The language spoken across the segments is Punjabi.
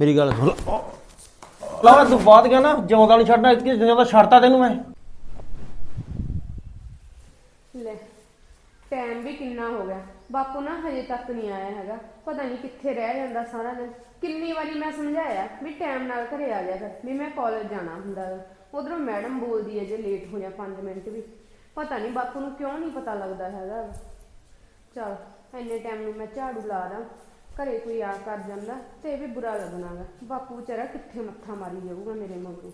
ਮੇਰੀ ਗੱਲ ਸੁਣ। ਲਾ ਤੂੰ ਬਾਤ ਗਿਆ ਨਾ ਜਿਉਂਦਾ ਨਹੀਂ ਛੱਡਣਾ ਇਤਕੀ ਜਿਉਂਦਾ ਛੱਡਤਾ ਤੈਨੂੰ ਮੈਂ। ਲੈ ਟਾਈਮ ਵੀ ਕਿੰਨਾ ਹੋ ਗਿਆ। ਬਾਪੂ ਨਾ ਹਜੇ ਤੱਕ ਨਹੀਂ ਆਇਆ ਹੈਗਾ। ਪਤਾ ਨਹੀਂ ਕਿੱਥੇ ਰਹਿ ਜਾਂਦਾ ਸਾਰਾ ਦਿਨ। ਕਿੰਨੀ ਵਾਰੀ ਮੈਂ ਸਮਝਾਇਆ ਵੀ ਟਾਈਮ ਨਾਲ ਘਰੇ ਆ ਜਾ ਕਰ ਵੀ ਮੈਂ ਕਾਲਜ ਜਾਣਾ ਹੁੰਦਾ ਉਧਰੋਂ ਮੈਡਮ ਬੋਲਦੀ ਹੈ ਜੇ ਲੇਟ ਹੋ ਜਾ 5 ਮਿੰਟ ਵੀ। ਪਤਾ ਨਹੀਂ ਬਾਪੂ ਨੂੰ ਕਿਉਂ ਨਹੀਂ ਪਤਾ ਲੱਗਦਾ ਹੈਗਾ। ਚਲ ਇੰਨੇ ਟਾਈਮ ਨੂੰ ਮੈਂ ਝਾੜੂ ਲਾ ਦਾਂ ਘਰੇ ਕੋਈ ਆ ਕਰ ਜਾਂਦਾ, ਤੇ ਇਹ ਵੀ ਬੁਰਾ ਲੱਗਣਾ ਗਾ ਬਾਪੂ ਵਿਚਾਰਾ ਕਿੱਥੇ ਮੱਥਾ ਮਾਰੀ ਜਾਊਗਾ ਮੇਰੇ ਮਗਰੋਂ?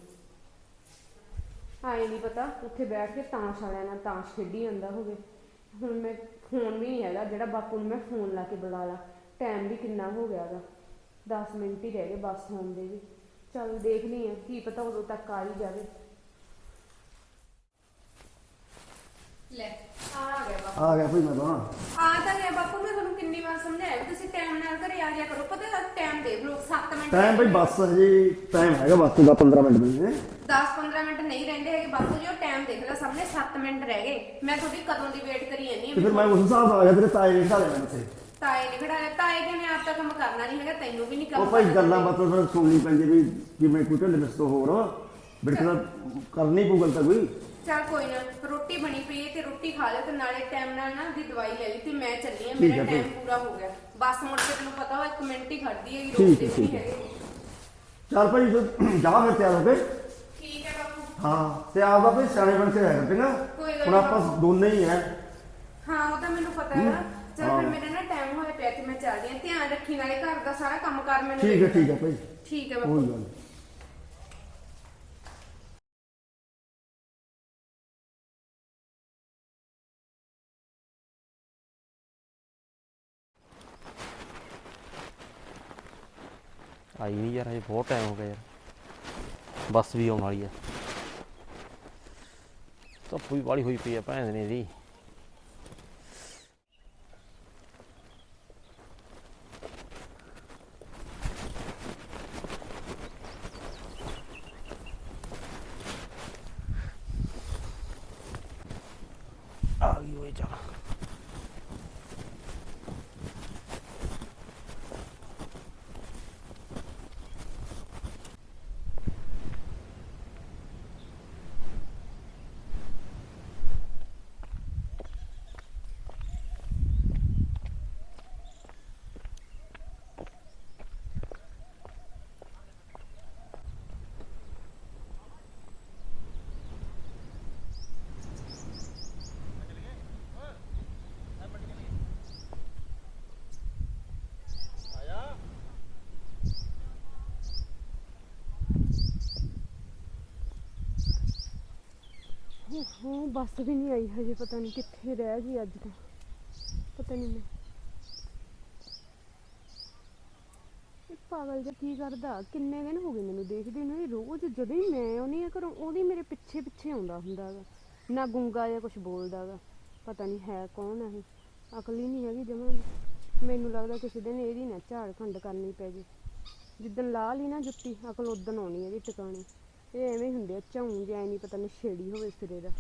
ਆਏ ਨਹੀਂ ਪਤਾ, ਉੱਥੇ ਬੈਠ ਕੇ ਤਾਸ਼ ਵਾਲਿਆਂ ਨਾਲ ਤਾਸ਼ ਖੇਡੀ ਜਾਂਦਾ ਹੋਵੇ। ਹੁਣ ਮੈਂ, ਫੋਨ ਵੀ ਨਹੀਂ ਹੈਗਾ, ਜਿਹੜਾ ਬਾਪੂ ਨੂੰ ਮੈਂ ਫੋਨ ਲਾ ਕੇ ਬੁਲਾ ਲਾ। ਟਾਈਮ ਵੀ ਕਿੰਨਾ ਹੋ ਗਿਆ ਗਾ। 10 ਮਿੰਟ ਹੀ ਰਹਿ ਗਏ ਬੱਸ ਹੋਣ ਦੇ ਵੀ। ਚੱਲ ਦੇਖਦੀ ਆ, ਕੀ ਪਤਾ ਉਦੋਂ ਤੱਕ ਆ ਹੀ ਜਾਵੇ। ਲੈ ਆ ਗਿਆ ਬਾਪੂ। ਆ ਗਿਆ ਭਾਈ ਮੈਂ ਤਾਂ। ਆ ਤਾਂ ਗਿਆ ਬਾਪੂ ਮੈਂ ਤੁਹਾਨੂੰ ਕਿੰਨੀ ਵਾਰ ਸਮਝਾਇਆ ਵੀ ਤੁਸੀਂ ਟਾਈਮ ਨਾਲ ਘਰੇ ਆ ਜਾਇਆ ਕਰੋ। ਪਤਾ ਟਾਈਮ ਦੇਖ ਲਓ 7 ਮਿੰਟ ਟਾਈਮ ਭਾਈ ਬੱਸ ਹਜੇ ਟਾਈਮ ਹੈਗਾ ਬੱਸ ਦਾ 15 ਮਿੰਟ ਮਿਲਣੇ 10-15 ਮਿੰਟ ਨਹੀਂ ਰਹਿੰਦੇ ਹੈਗੇ ਬਾਪੂ ਜੀ ਉਹ ਟਾਈਮ ਦੇਖ ਲੈ ਸਾਹਮਣੇ 7 ਮਿੰਟ ਰਹਿ ਗਏ। ਮੈਂ ਤੁਹਾਡੀ ਕਦੋਂ ਦੀ ਵੇਟ ਕਰੀ ਜਾਂਦੀ ਤੇ ਹਾਂ ਫਿਰ ਮੈਂ ਉਸ ਹਿਸਾਬ ਨਾਲ ਆ ਗਿਆ ਤੇਰੇ ਤਾਏ ਨੇ ਢਾਲੇ ਮੈਨੂੰ ਇੱਥੇ ਤਾਏ ਨੇ ਖੜਾਇਆ ਤਾਏ ਕਹਿੰਦੇ ਆਪ ਤਾਂ ਕੰਮ ਕਰਨਾ ਨਹੀਂ ਹੈਗਾ ਤੈਨੂੰ ਵੀ ਨਹੀਂ ਕੰਮ ਉਹ ਭਾਈ ਗੱਲਾਂ ਬਾਤਾਂ ਫਿਰ ਸੁਣਨੀ ਪੈਂਦੀ ਵੀ ਕਿਵੇਂ ਕੋਈ ਢਿੱਲ ਮਿਸ ਤੋਂ ਹੋਰ। ਬਿਲਕੁਲ ਕਰਨੀ ਪਊ ਗੱਲ ਤਾਂ ਕੋਈ। ਚੱਲ ਕੋਈ ਨਾ ਰੋਟੀ ਬਣੀ ਪਈ ਹੈ ਤੇ ਰੋਟੀ ਖਾ ਲਿਓ ਤੇ ਨਾਲੇ ਟਾਈਮ ਨਾਲ ਨਾ ਦੀ ਦਵਾਈ ਲੈ ਲਈ ਤੇ ਮੈਂ ਚੱਲੀ ਆ ਮੇਰਾ ਟਾਈਮ। ਪੂਰਾ ਹੋ ਗਿਆ। ਬੱਸ ਮੁੜ ਕੇ ਤੈਨੂੰ ਪਤਾ ਵਾ ਇੱਕ ਮਿੰਟ ਹੀ ਖੜਦੀ ਹੈਗੀ ਠੀਕ ਹੈ, ਠੀਕ ਨਹੀਂ ਹੈ। ਹੈਗੇ। ਚੱਲ ਭਾਈ ਤੂੰ ਜਾ ਫਿਰ ਤਿਆਰ ਹੋ ਕੇ। ਠੀਕ ਹੈ ਬਾਪੂ। ਹਾਂ ਤੇ ਆਪਦਾ ਭਾਈ ਸਿਆਣੇ ਬਣ ਕੇ ਰਹਿ ਚੰਗਾ ਕੋਈ ਗੱਲ ਹੁਣ ਨਹੀਂ ਆਪਾਂ ਦੋਨੇ ਹੀ ਆ। ਹਾਂ ਉਹ ਤਾਂ ਮੈਨੂੰ ਪਤਾ ਹੈ ਚੱਲ ਹਾਂ। ਫਿਰ ਮੇਰਾ ਨਾ ਟਾਈਮ ਹੋਇਆ ਪਿਆ ਤੇ ਮੈਂ ਚੱਲਦੀ ਆ। ਧਿਆਨ ਰੱਖੀ ਨਾਲੇ ਘਰ ਦਾ ਸਾਰਾ ਕੰਮ ਕਰ ਮੈਨੂੰ ਠੀਕ ਹੈ ਠੀਕ ਹੈ ਭਾਈ। ਠੀਕ ਹੈ ਕੋਈ ਬਾਪੂ। ਗੱਲ ਨੀ। ਆਈ ਨਹੀਂ ਯਾਰ, ਹਜੇ ਬਹੁਤ ਟਾਈਮ ਹੋ ਗਿਆ ਯਾਰ। ਬੱਸ ਵੀ ਆਉਣ ਵਾਲੀ ਆ। ਧੁੱਪ ਵੀ ਬਾਲੀ ਹੋਈ ਪਈ ਆ ਭੈਣ ਨੇ ਦੀ ਆ ਗਈ ਹੋਏ ਚੱਲ ਹਾਂ, ਬੱਸ ਵੀ ਨਹੀਂ ਆਈ ਹਜੇ, ਪਤਾ ਨਹੀਂ ਕਿੱਥੇ ਰਹਿ ਗਈ ਅੱਜ ਤਾਂ। ਪਤਾ ਨਹੀਂ ਮੈਂ। ਇਹ ਪਾਗਲ ਜਿਹਾ ਕੀ ਕਰਦਾ? ਕਿੰਨੇ ਦਿਨ ਹੋ ਗਏ ਮੈਨੂੰ ਦੇਖਦੇ ਨੂੰ, ਇਹ ਰੋਜ਼ ਜਦੋਂ ਹੀ ਮੈਂ ਆਉਣੀ ਆ ਘਰੋਂ, ਉਹਦੀ ਮੇਰੇ ਪਿੱਛੇ ਪਿੱਛੇ ਆਉਂਦਾ ਹੁੰਦਾ ਗਾ। ਨਾ ਗੁੰਗਾ ਜਾਂ ਕੁਝ ਬੋਲਦਾ ਗਾ। ਪਤਾ ਨਹੀਂ ਹੈ ਕੌਣ ਆ ਇਹ। ਅਕਲ ਹੀ ਨਹੀਂ ਹੈਗੀ ਜਮਾਂ ਮੈਨੂੰ ਲੱਗਦਾ ਕਿਸੇ ਦਿਨ ਇਹਦੀ ਨਾ ਝਾੜ ਖੰਡ ਕਰਨੀ ਪੈ ਜੇ। ਜਿੱਦਣ ਲਾ ਲਈ ਨਾ ਜੁੱਤੀ, ਅਕਲ ਉਦਣ ਆਉਣੀ ਇਹਦੀ ਟਿਕਾਣੀ। ਇਹ ਐਵੇਂ ਹੁੰਦੇ ਆ, ਝਾਉਂ ਜਿਹਾ ਨਹੀਂ ਪਤਾ ਨਹੀਂ ਛੇੜੀ ਹੋਵੇ ਸਿਰੇ ਦਾ।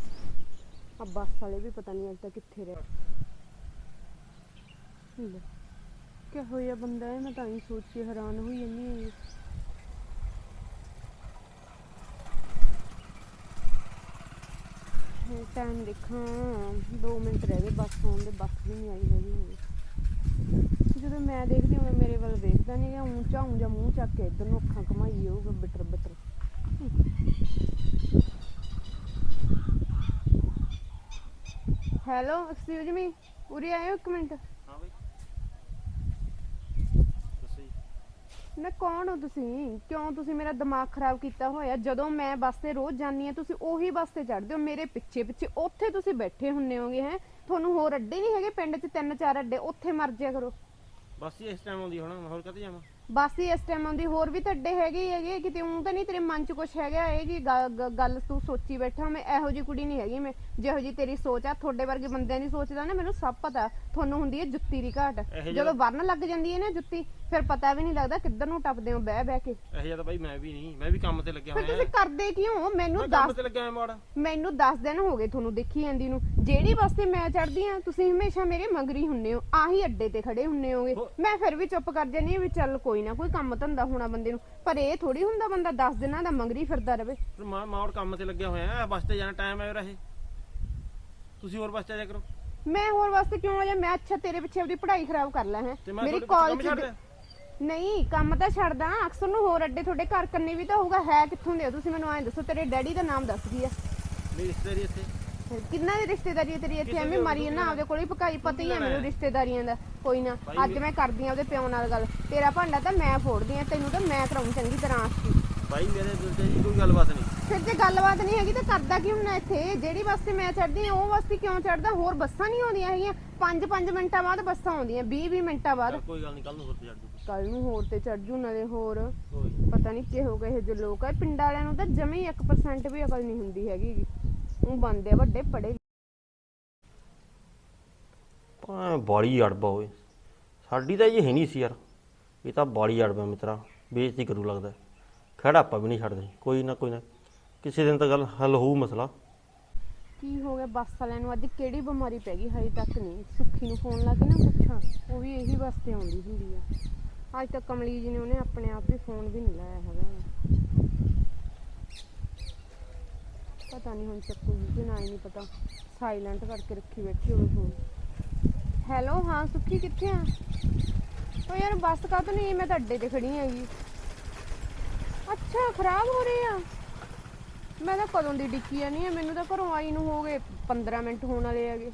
ਆ ਬੱਸ ਵਾਲੇ ਵੀ ਪਤਾ ਨਹੀਂ ਅੱਜ ਤੱਕ ਕਿੱਥੇ ਰਹਿ। ਲੈ ਕਿਹੋ ਜਿਹਾ ਬੰਦਾ ਹੈ ਮੈਂ ਤਾਂ ਹੀ ਸੋਚ ਕੇ ਹੈਰਾਨ ਹੋਈ ਜੰਨੀ ਟਾਈਮ ਦੇਖਾਂ 2 ਮਿੰਟ ਰਹਿ ਗਏ ਬੱਸ ਆਉਣ ਦੇ, ਬੱਸ ਵੀ ਨਹੀਂ ਆਈ ਹੈਗੀ ਜਦੋਂ ਮੈਂ ਦੇਖਦੀ ਹਾਂ ਮੇਰੇ ਵੱਲ ਵੇਖਦਾ ਨਹੀਂ ਜਾਂ ਉੱਚਾ ਜਾਂ ਮੂੰਹ ਚੱਕ ਕੇ ਇਧਰ ਨੂੰ ਅੱਖਾਂ ਘਮਾਈ ਜਾਊਗਾ ਬਿਟਰ ਬਿਟਰ ਹੈਲੋ ਐਕਸਕਿਊਜ਼ ਮੀ ਉਰੇ ਆਇਓ ਇੱਕ ਮਿੰਟ। ਹਾਂ ਬਈ। ਜੀ ਨਾ ਕੌਣ ਹੋ ਤੁਸੀਂ? ਕਿਉਂ ਤੁਸੀਂ ਮੇਰਾ ਦਿਮਾਗ ਖਰਾਬ ਕੀਤਾ ਹੋਇਆ? ਜਦੋਂ ਮੈਂ ਬੱਸ ਤੇ ਰੋਜ਼ ਜਾਂਦੀ ਆ ਤੁਸੀਂ ਉਹੀ ਬੱਸ ਤੇ ਚੜ੍ਹਦੇ ਹੋ ਮੇਰੇ ਪਿੱਛੇ ਪਿੱਛੇ ਉੱਥੇ ਤੁਸੀਂ ਬੈਠੇ ਹੁੰਨੇ ਹੋਗੇ ਹੈ? ਤੁਹਾਨੂੰ ਹੋਰ ਅੱਡੇ ਨਹੀਂ ਹੈਗੇ ਪਿੰਡ 'ਚ ਤਿੰਨ ਚਾਰ ਅੱਡੇ ਉੱਥੇ ਮਰ ਜਿਆ ਕਰੋ। ਬੱਸ ਇਸ ਟਾਈਮ ਆਉਂਦੀ ਹੁਣ ਮੈਂ ਹੋਰ ਕਦੇ ਜਾਵਾਂ? ਬੱਸ ਹੀ ਇਸ ਟਾਈਮ ਆਉਂਦੀ ਹੋਰ ਵੀ ਤਾਂ ਅੱਡੇ ਹੈਗੇ ਹੀ ਹੈਗੇ ਕਿਤੇ ਉਹ ਤਾਂ ਨਹੀਂ ਤੇਰੇ ਮਨ 'ਚ ਕੁਝ ਹੈਗਾ ਇਹ ਜੀ ਗੱਲ ਤੂੰ ਸੋਚੀ ਬੈਠਾ ਮੈਂ ਇਹੋ ਜੀ ਕੁੜੀ ਨਹੀਂ ਹੈਗੀ ਮੈਂ ਜਿਹੋ ਜੀ ਤੇਰੀ ਸੋਚ ਆ ਤੁਹਾਡੇ ਵਰਗੇ ਬੰਦਿਆਂ ਦੀ ਸੋਚਦਾ ਨਾ ਮੈਨੂੰ ਸਭ ਪਤਾ ਤੁਹਾਨੂੰ ਹੁੰਦੀ ਹੈ ਜੁੱਤੀ ਦੀ ਘਾਟ। ਜਦੋਂ ਵਰਨ ਲੱਗ ਜਾਂਦੀ ਹੈ ਨਾ ਜੁੱਤੀ ਫਿਰ ਪਤਾ ਵੀ ਨਹੀਂ ਲੱਗਦਾ ਕਿੱਧਰ ਨੂੰ ਟੱਪਦੇ ਹੋ ਬਹਿ ਬਹਿ ਕੇ। ਇਹ ਜਿਹਾ ਤਾਂ ਬਾਈ ਮੈਂ ਵੀ ਨਹੀਂ ਮੈਂ ਵੀ ਕੰਮ ਤੇ ਲੱਗਿਆ ਫਿਰ ਹੋਇਆ। ਤੁਸੀਂ ਕਰਦੇ ਕਿਉਂ? ਮੈਨੂੰ ਦੱਸ ਤੇ ਲੱਗਿਆ ਹੋਇਆ ਮਾੜਾ। ਮੈਨੂੰ 10 ਦਿਨ ਹੋ ਗਏ ਤੁਹਾਨੂੰ ਦੇਖੀ ਜਾਂਦੀ ਨੂੰ। ਜਿਹੜੀ ਬੱਸ ਤੇ ਮੈਂ ਚੜਦੀ ਆ ਤੁਸੀਂ ਹਮੇਸ਼ਾ ਮੇਰੇ ਮਗਰੀ ਹੁੰਨੇ ਹੋ ਆਹੀ ਅੱਡੇ ਤੇ ਖੜੇ ਹੁੰਨੇ ਹੋਗੇ। ਮੈਂ ਫਿਰ ਵੀ ਚੁੱਪ ਕਰ ਜਾਂਦੀ ਵੀ ਚੱਲ ਕੋਈ ਕੋਈ ਨਾ ਕੋਈ ਕੰਮ ਧੰਦਾ ਹੋਣਾ ਬੰਦੇ ਨੂੰ। ਪਰ ਇਹ ਥੋੜੀ ਹੁੰਦਾ ਬੰਦਾ 10 ਦਿਨਾਂ ਦਾ ਮੰਗਰੀ ਫਿਰਦਾ ਰਵੇ। ਮਾਂ ਮਾਂ ਹੋਰ ਕੰਮ ਤੇ ਲੱਗਿਆ ਹੋਇਆ ਹੈ ਬੱਸ ਤੇ ਜਾਣਾ ਟਾਈਮ ਹੈ ਰਹੇ ਤੁਸੀਂ ਹੋਰ ਬੱਸ ਤੇ ਜਾ ਕਰੋ। ਮੈਂ ਹੋਰ ਵਾਸਤੇ ਕਿਉਂ ਆ ਜਾ? ਮੈਂ ਅੱਛਾ ਤੇਰੇ ਪਿੱਛੇ ਆਪਣੀ ਪੜ੍ਹਾਈ ਖਰਾਬ ਕਰ ਲਾਂ ਹੈ। ਤੇ ਮੈਂ ਮੇਰੀ ਤੁਹਾਡੇ ਪਿੱਛੇ ਕੰਮ ਕਾਲਜ ਛੱਡ ਦਿਆਂ? ਨਹੀਂ ਕੰਮ ਤਾਂ ਛੱਡਦਾ ਅਕਸਰ ਨੂੰ ਹੋਰ ਅੱਡੇ ਤੁਹਾਡੇ ਘਰ ਕੰਨੇ ਵੀ ਤਾਂ ਹੋਊਗਾ। ਹੈ ਕਿੱਥੋਂ ਦੇ ਹੋ ਤੁਸੀਂ? ਮੈਨੂੰ ਐਂ ਦੱਸੋ ਤੇਰੇ ਡੈਡੀ ਦਾ ਨਾਮ ਦੱਸ ਕੀ ਆ ਮੇਰੀ ਰਿਸ਼ਤੇਦਾਰੀ ਇੱਥੇ। ਫਿਰ ਕਿੰਨਾ ਦੀ ਰਿਸ਼ਤੇਦਾਰੀ ਹੈ ਤੇਰੀ? ਇੱਥੇ ਐਵੇਂ ਮਾਰੀ ਨਾ। ਆਪਦੇ ਕੋਲ ਹੀ ਪਕਾਈ ਪਤਾ ਹੀ ਹੈ ਮੈਨੂੰ ਰਿਸ਼ਤੇਦਾਰੀਆਂ ਦਾ। ਕੋਈ ਨਾ ਅੱਜ ਮੈਂ ਕਰਦੀ ਆ ਉਹਦੇ ਪਿਓ ਨਾਲ ਗੱਲ। ਤੇਰਾ ਭਾਂਡਾ ਤਾਂ ਮੈਂ ਫੋੜਦੀ ਆ ਤੈਨੂੰ ਤਾਂ ਮੈਂ ਕਰਾਉਂ ਚੰਗੀ ਤਰ੍ਹਾਂ ਆਸਤੀ ਭਾਈ ਮੇਰੇ ਦਿਲ 'ਚ ਜੀ ਕੋਈ ਗੱਲਬਾਤ ਨਹੀਂ। ਫਿਰ ਜੇ ਗੱਲਬਾਤ ਨਹੀਂ ਹੈਗੀ ਤਾਂ ਕਰਦਾ ਕਿਉਂ ਨਾ ਇੱਥੇ? ਜਿਹੜੀ ਬੱਸ ਤੇ ਮੈਂ ਚੜਦੀ ਆ ਉਹ ਬੱਸ ਤੇ ਕਿਉਂ ਚੜਦਾ ਹੋਰ ਬੱਸਾਂ ਨਹੀਂ ਆਉਂਦੀਆਂ ਹੈਗੀਆਂ। 5-5 ਮਿੰਟਾਂ ਬਾਅਦ ਬੱਸਾਂ ਆਉਂਦੀਆਂ 20-20 ਮਿੰਟਾਂ ਬਾਅਦ। ਕੋਈ ਗੱਲ ਨਹੀਂ ਕੱਲ ਨੂੰ ਹੋਰ ਤੇ ਛੱਡ ਦੂੰ ਕੱਲ ਨੂੰ ਹੋਰ ਤੇ ਚੜ ਜੂ ਨਾਲੇ ਹੋਰ। ਕੋਈ ਪਤਾ ਨਹੀਂ ਕਿਹੋ ਜਿਹੇ ਜਿਹੇ ਲੋਕ ਆ। ਪਿੰਡਾਂ ਵਾਲਿਆਂ ਨੂੰ ਤਾਂ ਜਮੇ ਹੀ 1% ਵੀ ਅਕਲ ਨਹੀਂ ਹੁੰਦੀ ਹੈਗੀ। ਉਹ ਬੰਦੇ ਆ ਵੱਡੇ ਪੜੇ ਭਾਂ ਬਾਲੀ ਅੜਬਾ ਓਏ ਸਾਡੀ ਤਾਂ ਇਹ ਹੈ ਨਹੀਂ ਸੀ ਯਾਰ। ਇਹ ਤਾਂ ਬਾਲੀ ਅੜਬਾ ਮਿੱਤਰਾ। ਬੇਇੱਜ਼ਤੀ ਕਰੂ ਲੱਗਦਾ ਖੜਾ ਆਪਾਂ ਵੀ ਨਹੀਂ ਛੱਡਦੇ। ਕੋਈ ਨਾ ਕੋਈ ਨਾ। ਕਿਸੇ ਦਿਨ ਤਾਂ ਗੱਲ ਹੱਲ ਹੋਊ ਮਸਲਾ। ਕੀ ਹੋ ਗਿਆ? ਬੱਸ ਵਾਲਿਆਂ ਨੂੰ ਅੱਜ ਕਿਹੜੀ ਬਿਮਾਰੀ ਪੈ ਗਈ? ਹਜੇ ਤੱਕ ਨਹੀਂ। ਸੁੱਖੀ ਨੂੰ ਫੋਨ ਲਾ ਕੇ ਨਾ ਪੁੱਛਾਂ। ਉਹ ਵੀ ਇਹੀ ਬੱਸ ਤੇ ਆਉਂਦੀ ਹੁੰਦੀ ਆ। ਅੱਜ ਤੱਕ ਕਮਲੀ ਜੀ ਨੇ ਉਹਨੇ ਆਪਣੇ ਆਪ ਹੀ ਫੋਨ ਵੀ ਨਹੀਂ ਲਾਇਆ ਹੈਗਾ। ਪਤਾ ਨਹੀਂ ਹੁਣ ਚੱਕੂਗੀ ਕਿ ਨਾ ਹੀ ਨਹੀਂ ਪਤਾ। ਸਾਇਲੈਂਟ ਕਰਕੇ ਰੱਖੀ ਬੈਠੀ ਹੋਵੇ ਫੋਨ। ਹੈਲੋ ਹਾਂ, ਸੁੱਖੀ ਕਿੱਥੇ ਆ? ਉਹ ਯਾਰ, ਬੱਸ ਕਾਹ ਤੋਂ ਨਹੀਂ ਮੈਂ ਤਾਂ ਅੱਡੇ ਤੇ ਖੜੀ ਹੈਗੀ। ਅੱਛਾ, ਖਰਾਬ ਹੋ ਰਹੀ ਆ। ਮੈਂ ਤਾਂ ਕਦੋਂ ਦੀ ਡਿੱਕੀ ਆ, ਨਹੀਂ, ਮੈਨੂੰ ਤਾਂ ਘਰੋਂ ਆਈ ਨੂੰ ਹੋ ਗਏ 15 ਮਿੰਟ ਹੋਣ ਵਾਲੇ ਹੈਗੇ।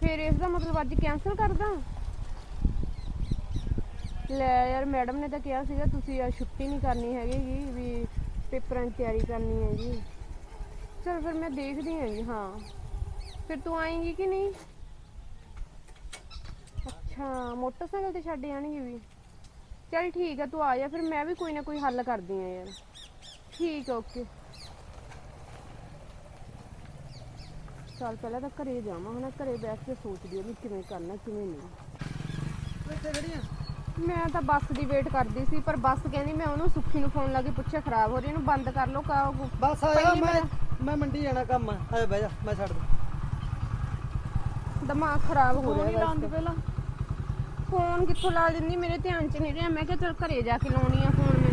ਫਿਰ ਇਸ ਦਾ ਮਤਲਬ ਅੱਜ ਕੈਨਸਲ ਕਰਦਾ। ਲੈ ਯਾਰ, ਮੈਡਮ ਨੇ ਤਾਂ ਕਿਹਾ ਸੀਗਾ, ਤੁਸੀਂ ਅੱਜ ਛੁੱਟੀ ਨਹੀਂ ਕਰਨੀ ਹੈਗੀ ਵੀ ਪੇਪਰਾਂ ਦੀ ਤਿਆਰੀ ਕਰਨੀ ਹੈਗੀ। ਚਲ ਫਿਰ ਮੈਂ ਦੇਖਦੀ ਹਾਂ ਹਾਂ। ਫਿਰ ਤੂੰ ਆਏਂਗੀ ਕਿ ਨਹੀਂ? ਅੱਛਾ ਮੋਟਰਸਾਈਕਲ ਤੇ ਛੱਡ ਜਾਣਗੇ ਵੀ। ਚਲ ਠੀਕ ਆ ਤੂੰ ਆ ਜਾ ਫਿਰ ਮੈਂ ਵੀ ਕੋਈ ਨਾ ਕੋਈ ਹੱਲ ਕਰਦੀ ਆ ਯਾਰ। ਠੀਕ ਆ ਓਕੇ। ਚੱਲ ਪਹਿਲਾਂ ਤਾਂ ਘਰੇ ਜਾਵਾਂ ਹਨਾ ਘਰੇ ਬੈਠ ਕੇ ਸੋਚਦੀ ਆ ਵੀ ਕਿਵੇਂ ਕਰਨਾ ਕਿਵੇਂ ਨਹੀਂ। ਮੈਂ ਤਾਂ ਬੱਸ ਦੀ ਵੇਟ ਕਰਦੀ ਸੀ ਪਰ ਬੱਸ ਕਹਿੰਦੀ ਮੈਂ ਉਹਨੂੰ ਸੁੱਖੀ ਨੂੰ ਫੋਨ ਲਾ ਕੇ ਪੁੱਛਿਆ ਖਰਾਬ ਹੋ ਰਹੀ ਇਹਨੂੰ ਬੰਦ ਕਰ ਲਓ ਕਾ ਬਸ ਆ ਜਾ ਪਹਿਲੀ ਮੈਂ ਮੈਂ ਮੰਡੀ ਜਾਣਾ ਕੰਮ। ਆ ਆ ਜਾ ਬਹਿ ਜਾ ਮੈਂ ਛੱਡ ਦੂੰ। ਦਿਮਾਗ ਖਰਾਬ ਹੋ ਫੋਨ ਹੀ ਰਿਹਾ ਲਾਉਂਦੀ ਪਹਿਲਾਂ। ਫੋਨ ਕਿੱਥੋਂ ਲਾ ਦਿੰਦੀ? ਮੇਰੇ ਧਿਆਨ 'ਚ ਨਹੀਂ ਰਿਹਾ। ਮੈਂ ਕਿਹਾ ਚਲ ਘਰੇ ਜਾ ਕੇ ਲਾਉਣੀ ਆ ਫੋਨ ਮੈਂ।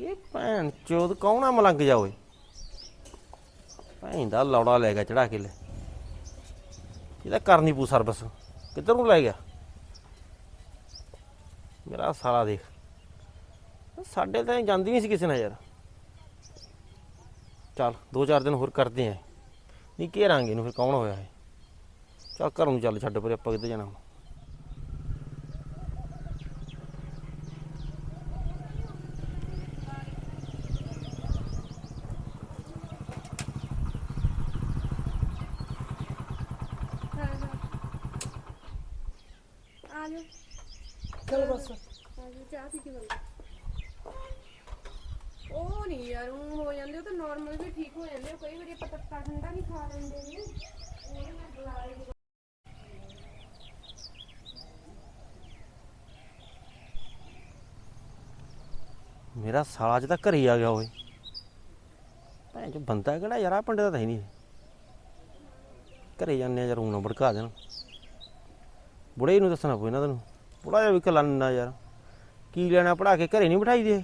ਇਹ ਭੈਣ ਚੋਦ ਕੌਣਾ ਮਲੰਗ ਜਾ ਓਏ? ਭੈਣ ਦਾ ਲੌੜਾ ਲੈ ਗਿਆ ਚੜਾ ਕੇ ਲੈ। ਇਹਦਾ ਕਰਨੀ ਪੂ ਸਰਵਿਸ। ਕਿੱਧਰ ਨੂੰ ਲੈ ਗਿਆ? ਮੇਰਾ ਸਾਲਾ ਦੇਖ। ਸਾਡੇ ਤਾਂ ਜਾਂਦੀ ਨਹੀਂ ਸੀ ਕਿਸੇ ਨਾਲ ਯਾਰ। ਚੱਲ ਦੋ ਚਾਰ ਦਿਨ ਹੋਰ ਕਰਦੇ ਆਂ। ਨਹੀਂ ਘੇਰਾਂਗੇ ਇਹਨੂੰ ਫਿਰ ਕੌਣ ਹੋਇਆ ਹੈ ਚੱਲ ਘਰ ਨੂੰ ਚੱਲ ਛੱਡ ਪਰੇ, ਆਪਾਂ ਕਿੱਥੇ ਜਾਣਾ ਹੁਣ ਆ ਜਾ ਚਲ ਬਸ। ਚਾਹ ਪੀ ਕੇ ਬੰਦਾ ਉਹ ਨਹੀਂ ਯਾਰ ਉਹ ਹੋ ਜਾਂਦੇ ਉਹ ਤਾਂ ਨਾਰਮਲ ਵੀ ਠੀਕ ਹੋ ਜਾਂਦੇ ਆ। ਕਈ ਵਾਰੀ ਆਪਾਂ ਤੱਤਾ ਠੰਡਾ ਨਹੀਂ ਖਾ ਲੈਂਦੇ ਨੇ। ਉਹ ਮੈਂ ਬੁਲਾ ਲਈ। ਮੇਰਾ ਸਾਲਾ ਅੱਜ ਤਾਂ ਘਰੇ ਹੀ ਆ ਗਿਆ ਓਏ। ਭੈਣ ਚ ਬੰਦਾ ਕਿਹੜਾ ਯਾਰ ਆ ਪਿੰਡ ਦਾ ਤਾਂ ਹੈ ਨਹੀਂ। ਘਰੇ ਜਾਂਦੇ ਆ ਯਾਰ ਹੁਣ ਭੜਕਾ ਦੇਣ। ਬੁੜੇ ਨੂੰ ਦੱਸਣਾ ਪਊ ਇਹਨਾਂ ਤੈਨੂੰ ਬੁੜਾ ਜਿਹਾ ਵੀ ਕਲੰਨਾ ਯਾਰ। ਕੀ ਲੈਣਾ ਪੜਾ ਕੇ ਘਰੇ ਨਹੀਂ ਬਿਠਾਈ ਦੇ?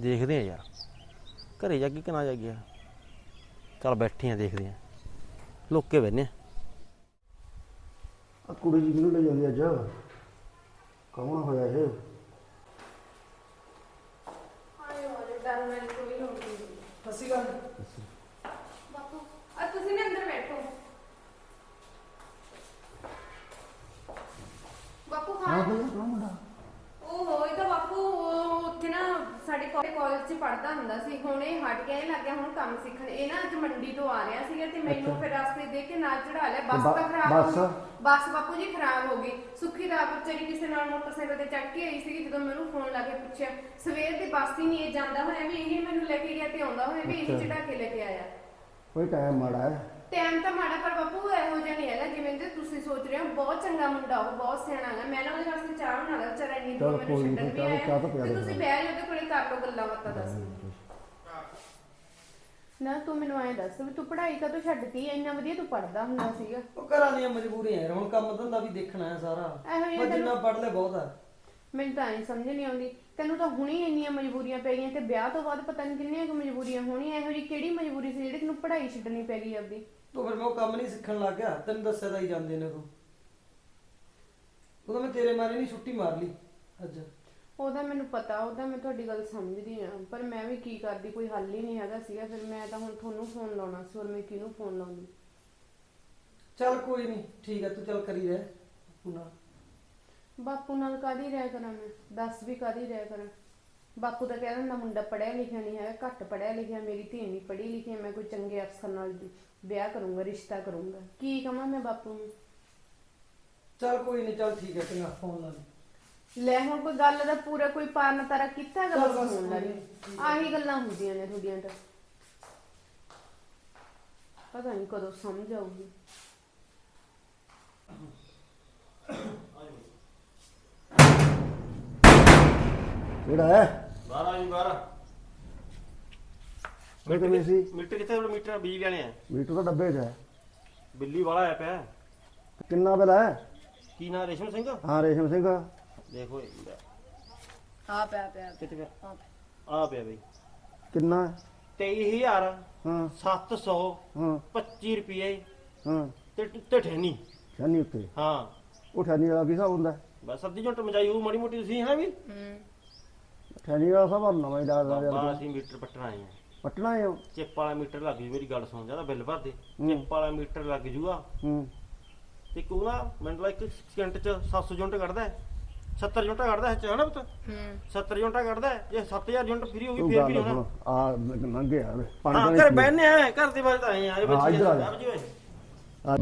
ਦੇਖਦੇ ਆ ਯਾਰ। ਘਰੇ ਜਾ ਕੇ ਕਿਨਾ ਜਾ ਗਿਆ ਚੱਲ ਬੈਠੇ ਆ ਦੇਖਦੇ ਆ। ਲੋਕੇ ਬੈਨੇ ਆ ਕੁੜੀ ਜੀ ਕਿਹਨੂੰ ਲੈ ਜਾਂਦੀ ਅੱਜ? ਕੌਣ ਹੋਇਆ ਇਹ? ਹਾਏ ਹੋਰੇ ਡਰ ਮੈਨੂੰ ਕੋਈ ਲੋੜ ਨਹੀਂ ਫਸੀ ਗੱਲ ਬਾਪੂ ਆ ਤੁਸੀਂ ਨੇ ਅੰਦਰ ਬੈਠੋ ਬਾਪੂ ਹਾਂ ਹਾਂ ਭਈਆ ਕੌਣ ਮੁੰਡਾ ਉਹ ਹੋਈ ਤਾਂ ਬਾਪੂ ਉਹ ਉੱਥੇ ਨਾ ਸਾਡੇ ਕਾਲਜ 'ਚ ਪੜਦਾ ਹੁੰਦਾ ਸੀ ਹੁਣ ਇਹ ਹਟ ਗਿਆ ਇਹ ਲੱਗ ਗਿਆ ਹੁਣ ਕੰਮ ਸਿੱਖਣ। ਇਹ ਨਾ ਅੱਜ ਮੰਡੀ ਤੋਂ ਆ ਰਿਹਾ ਸੀਗਾ ਤੇ ਮੈਨੂੰ ਫਿਰ ਰਸਤੇ ਦੇਖ ਕੇ ਨਾਲ ਚੜਾ ਲਿਆ। ਬੱਸ ਤਾਂ ਖਰਾਬ ਬੱਸ? ਹੋ ਗਈ। ਬੱਸ ਬਾਪੂ ਜੀ ਖਰਾਬ ਹੋ ਗਈ। ਸੁੱਖੀ ਦਾ ਵਿਚਾਰੀ ਕਿਸੇ ਨਾਲ ਮੋਟਰਸਾਈਕਲ ਤੇ ਚੜ ਕੇ ਆਈ ਸੀਗੀ ਜਦੋਂ ਮੈਨੂੰ ਫੋਨ ਲਾ ਕੇ ਪੁੱਛਿਆ। ਸਵੇਰ ਦੀ ਬੱਸ ਹੀ ਨਹੀਂ ਇਹ ਜਾਂਦਾ ਹੋਇਆ ਵੀ ਇਹ ਮੈਨੂੰ ਲੈ ਕੇ ਗਿਆ ਤੇ ਆਉਂਦਾ ਹੋਇਆ ਵੀ ਇਹ ਅੱਛਾ। ਚੜਾ ਕੇ ਲੈ ਕੇ ਆਇਆ। ਕੋਈ ਟਾਈਮ ਮਾੜਾ ਹੈ। ਟਾਈਮ ਤਾਂ ਮਾੜਾ ਪਰ ਬਾਪੂ ਇਹੋ ਜਿਹਾ ਨਹੀਂ ਹੈਗਾ। ਜਿਵੇਂ ਤੇ ਤੁਸੀਂ ਸੋਚ ਰਹੇ ਹੋ ਬਹੁਤ ਚੰਗਾ ਮੁੰਡਾ ਉਹ ਬਹੁਤ ਸਿਆਣਾ ਹੈਗਾ। ਮੈਂ ਨਾ ਉਹਦੇ ਵਾਸਤੇ ਚਾਹ ਬਣਾ ਲਾ ਵਿਚਾਰਾ ਇੰਨੀ ਦੂਰ ਚੱਲ ਮੈਨੂੰ ਕੋਈ ਛੱਡਣ ਵੀ ਚਾਹ- ਆਇਆ। ਚਾਹ ਤਾਂ ਪਿਆ ਤੇ ਦੇ ਤੁਸੀਂ। ਬਹਿ ਜਾਓ ਉਹਦੇ ਕੋਲੇ ਕਰ ਲਓ ਗੱਲਾਂ ਬਾਤਾਂ ਦੱਸ। ਨਾ ਤੂੰ ਮੈਨੂੰ ਐਂ ਦੱਸ ਵੀ ਤੂੰ ਪੜ੍ਹਾਈ ਕਦੋਂ ਛੱਡਤੀ? ਇੰਨਾ ਵਧੀਆ ਤੂੰ ਪੜ੍ਹਦਾ ਹੁੰਦਾ ਸੀਗਾ। ਉਹ ਘਰਾਂ ਦੀਆਂ ਮਜਬੂਰੀਆਂ ਯਾਰ ਹੁਣ ਕੰਮ ਧੰਦਾ ਵੀ ਦੇਖਣਾ ਹੈ ਸਾਰਾ। ਇਹੋ ਜਿਹਾ ਮੈਂ ਜਿੰਨਾ ਪੜ੍ਹ ਲਿਆ ਬਹੁਤ ਆ। ਮੈਨੂੰ ਤਾਂ ਐਂ ਸਮਝ ਨਹੀਂ ਆਉਂਦੀ। ਤੈਨੂੰ ਤਾਂ ਹੁਣੀ ਇੰਨੀਆਂ ਮਜਬੂਰੀਆਂ ਪੈ ਗਈਆਂ ਤੇ ਵਿਆਹ ਤੋਂ ਬਾਅਦ ਪਤਾ ਨਹੀਂ ਕਿੰਨੀਆਂ ਕੁ ਮਜਬੂਰੀਆਂ ਹੋਣੀਆਂ ਸੀ ਜਿਹੜੀ ਤੈਨੂੰ ਪੜ੍ਹਾਈ ਛੱਡਣੀ ਪੈ ਗਈ ਆਪਦੀ। ਤੂੰ ਫਿਰ ਮੈਂ ਉਹ ਕੰਮ ਨਹੀਂ ਸਿੱਖਣ ਲੱਗ ਗਿਆ ਤੈਨੂੰ ਦੱਸਿਆ ਤਾਂ ਹੀ ਜਾਂਦੇ ਨੇ ਤੂੰ ਉਹਦਾ ਮੈਂ ਤੇਰੇ ਮਾਰੇ ਨਹੀਂ ਛੁੱਟੀ ਮਾਰ ਲਈ ਅੱਜ। ਉਹਦਾ ਮੈਨੂੰ ਪਤਾ ਉਹਦਾ ਮੈਂ ਤੁਹਾਡੀ ਗੱਲ ਸਮਝਦੀ ਆ ਪਰ ਮੈਂ ਵੀ ਕੀ ਕਰਦੀ ਕੋਈ ਹੱਲ ਹੀ ਨਹੀਂ ਹੈਗਾ ਸੀਗਾ ਫਿਰ ਮੈਂ ਤਾਂ ਹੁਣ ਤੁਹਾਨੂੰ ਫੋਨ ਲਾਉਣਾ ਸੀ ਹੋਰ ਮੈਂ ਕਿਹਨੂੰ ਫੋਨ ਲਾਉਂਦੀ? ਚੱਲ ਕੋਈ ਨਹੀਂ ਠੀਕ ਹੈ ਤੂੰ ਚੱਲ ਕਰੀ ਰਹਿ ਪੁਨਾ ਬਾਪੂ ਨਾਲ ਕਾਦੀ ਰਹਿ ਕਰਾਂ ਮੈਂ? ਦੱਸ ਵੀ ਕਾਦੀ ਰਹਿ ਕਰਾਂ? ਬਾਪੂ ਤਾਂ ਕਹਿ ਦਿੰਦਾ ਮੁੰਡਾ ਪੜਿਆ ਲਿਖਿਆ ਨਹੀਂ ਹੈ ਘੱਟ ਪੜਿਆ ਲਿਖਿਆ ਮੇਰੀ ਧੀ ਨਹੀਂ ਪੜ੍ਹੀ ਲਿਖੀ ਹੈ, ਮੈਂ ਕੋਈ ਚੰਗੇ ਅਫਸਰ ਨਾਲ ਵਿਆਹ ਕਰੂੰਗਾ ਰਿਸ਼ਤਾ ਕਰੂੰਗਾ। ਕੀ ਕਹਾਂ ਮੈਂ ਬਾਪੂ ਨੂੰ? ਚੱਲ ਕੋਈ ਨਹੀਂ ਚੱਲ ਠੀਕ ਹੈ ਚੰਗਾ ਫੋਨ ਲਾ ਲਈ ਲੈ ਹੁਣ ਕੋਈ ਗੱਲ ਦਾ ਪੂਰਾ ਕੋਈ ਪਾਰਨ ਤਾਰਾ ਕੀਤਾ ਹੈਗਾ ਚੱਲ ਬਸ ਬਸ ਲਾ ਆਹੀ ਗੱਲਾਂ ਹੁੰਦੀਆਂ ਨੇ ਤੁਹਾਡੀਆਂ ਤਾਂ। ਪਤਾ ਨਹੀਂ ਕਦੋਂ ਸਮਝ ਆਊਗੀ। ਕਿਹੜਾ ਹੈ? ਬਾਹਰ ਆ ਜੀ ਬਾਹਰ। ਮੈਂ ਕਿਵੇਂ ਸੀ? ਮੀਟਰ ਕਿੱਥੇ ਉਹ ਮੀਟਰ ਬਿਜਲੀ ਵਾਲੇ ਆ? ਮੀਟਰ ਤਾਂ ਡੱਬੇ 'ਚ ਹੈ। ਬਿੱਲੀ ਵਾਲਾ ਆਇਆ ਪਿਆ। ਕਿੰਨਾ ਬਿੱਲ ਹੈ? ਕੀ ਨਾਂ ਰੇਸ਼ਮ ਸਿੰਘ? ਹਾਂ ਰੇਸ਼ਮ ਸਿੰਘ। ਦੇਖੋ ਆ ਪਿਆ ਪਿਆ। ਕਿੱਥੇ ਪਿਆ? ਆ ਪਿਆ। ਬਈ। ਕਿੰਨਾ ਹੈ? 23000 ਹਾਂ। 725 ਹਾਂ। ਰੁਪਏ। ਹਾਂ। ਤੇ ਤੇ ਠੇਨੀ ਛਾਨੀ ਉੱਤੇ? ਹਾਂ। ਉਹ ਠਾਨੀ ਵਾਲਾ ਕੀ ਹਿਸਾਬ ਹੁੰਦਾ? ਬਸ ਅੱਧੀ ਝੁੰਟ ਮਜਾਈ ਉਹ ਮਾੜੀ ਮੋਟੀ ਤੁਸੀਂ ਹੈ ਵੀ? ਠਾਨੀ ਵਾਲਾ ਹਿਸਾਬ ਨਵਾਂ ਹੀ ਲੱਗਦਾ ਬਾਬਾ ਯਾਰ ਅਸੀਂ ਮੀਟਰ ਪੱਟਣ ਆਏ ਆ ਪਟਣਾ ਹੈ? ਉਹ। ਚਿੱਪ ਵਾਲਾ ਮੀਟਰ ਲੱਗ ਜੂ ਮੇਰੀ ਗੱਲ ਸੁਣ ਜ਼ਿਆਦਾ ਬਿੱਲ ਭਰ ਦੇ। ਚਿੱਪ ਵਾਲਾ ਮੀਟਰ ਲੱਗ ਜੂਗਾ। ਹੂੰ। ਤੇ ਕੋ ਨਾ ਮਿੰਟ ਲਾ ਇੱਕ ਸਕਿੰਟ ਚ 700 ਯੂਨਿਟ ਕੱਢਦਾ ਹੈ। 70 ਯੂਨਿਟ ਕੱਢਦਾ ਹੈ ਚਾਹਣਾ ਪੁੱਤ। ਹੂੰ। 70 ਯੂਨਿਟ ਕੱਢਦਾ ਹੈ ਜੇ 7000 ਯੂਨਿਟ ਫ੍ਰੀ ਹੋ ਗਈ ਫੇਰ ਵੀ ਹੋਣਾ ਆ ਲੰਘੇ ਆ ਹਾਂ ਪਾਣੀ ਘਰ ਬੈਠਨੇ ਆ ਘਰ ਦੇ ਬਾਰੇ ਤਾਂ ਆਏ ਆ ਇਹ ਬੱਚੇ ਜਾ। ਓਏ ਆ